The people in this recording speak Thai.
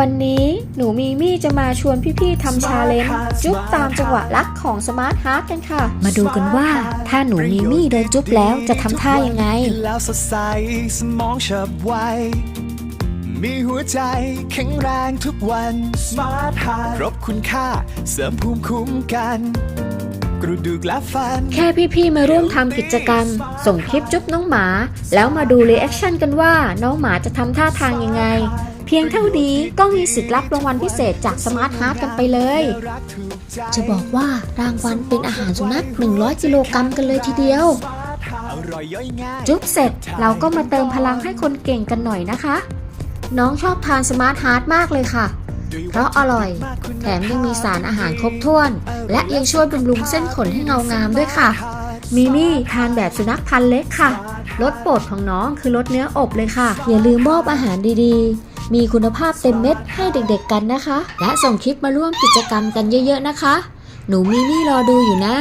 วันนี้หนูมีมี่จะมาชวนพี่ๆทำชาเลนจ์จุ๊บตามจังหวะรักของสมาร์ทฮาร์ดกันค่ะ มาดูกันว่า ถ้าหนูมีมี่โดนจุ๊บแล้วจะทำท่ายังไงกินแล้วสดใสสมองฉับไวมีหัวใจแข็งแรงทุกวัน Smart Heart ครบคุณค่าเสริมภูมิคุ้มกันกระดูกและฟันแค่พี่ๆมาร่วมทำกิจกรรม ส่งคลิปจุ๊บน้องหมา แล้วมาดูรีแอคชั่นกันว่าน้องหมาจะทำท่าทางยังไง เพียงเท่านี้ก็มีสิทธิ์รับรางวัลพิเศษจากสมาร์ทฮาร์ดกันไปเลย จะบอกว่ารางวัลเป็นอาหารสุนัข 100 กิโลกรัมกันเลยทีเดียวยยจุ๊บเสร็จเราก็มาเติมพลังให้คนเก่งกันหน่อยนะคะ น้องชอบทานสมาร์ทฮาร์ดมากเลยค่ะ เพราะอร่อย แถมยังมีสารอาหารครบถ้วน และยังช่วยบำรุงเส้นขนให้เงางามด้วยค่ะ มิมี่ทานแบบสุนัขพันธุ์เล็กค่ะรสโปรดของน้องคือรสเนื้ออบเลยค่ะ อย่าลืมมอบอาหารดีๆ มีคุณภาพเต็มเม็ดให้เด็กๆกันนะคะ และส่งคลิปมาร่วมกิจกรรมกันเยอะๆนะคะ หนูมีนี่รอดูอยู่นะ